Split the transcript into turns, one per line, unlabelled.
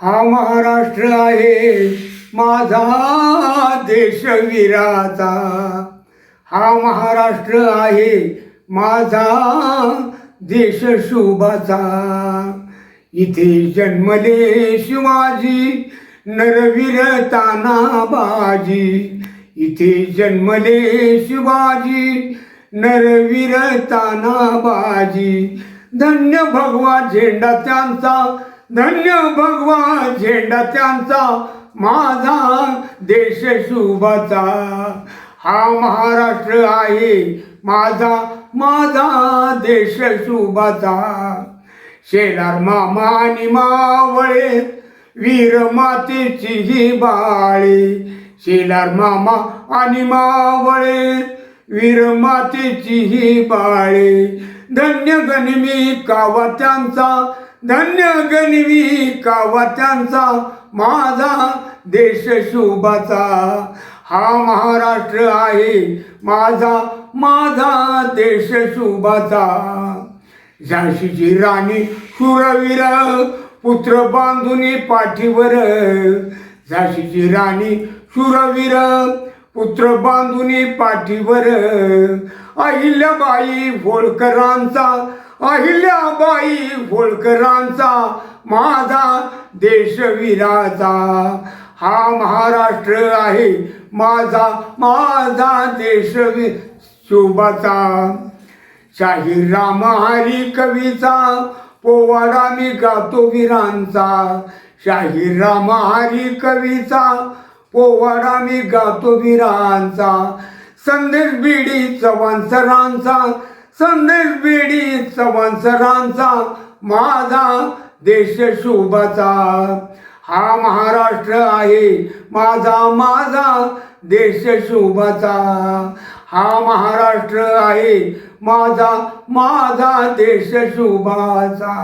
हा महाराष्ट्र आहे माझा देशवीराचा हा महाराष्ट्र आहे माझा देश शुभाचा इथे जन्मले शिवाजी नरवीर तानाबाजी इथे जन्मले शिवाजी नरवीर तानाबाजी धन्य भगवा झेंडा त्यांचा. धन्य भगवा झेंडा त्यांचा माझा देश शुभाचा. हा महाराष्ट्र आहे माझा माझा देश शुभाचा. शेलार मामा आणि मावळे वीर मातेची ही बाळे. शेलार मामा आणि मावळे वीर मातेची ही बाळे. धन्य गणमी कावा त्यांचा धन्य गणवी कावा त्यांचा माझा देश शुभाचा. हा महाराष्ट्र आहे माझा माझा देश शुभाचा. झाशीची राणी शूरवीर पुत्र बांधुनी पाठीवर. झाशीची राणी शूरवीर पुत्र बांधुनी पाठीवर. अहिल्याबाई होळकरांचा अहिल्याबाई होळकरांचा माझा देशवीराचा हा महाराष्ट्र आहे माझा माझा देशवी शोभाचा. शाहीर रामहारी कवीचा पोवाडा मी गातो वीरांचा. शाहीर रामहारी कवीचा पोवाडा मी गातो वीरांचा. संदेश बिडी चव्हाण सरांचा संदेश बेडी चव्हाण सरांचा माझा देश शुभाचा. हा महाराष्ट्र आहे माझा माझा देश शुभाचा. हा महाराष्ट्र आहे माझा माझा देश शुभाचा.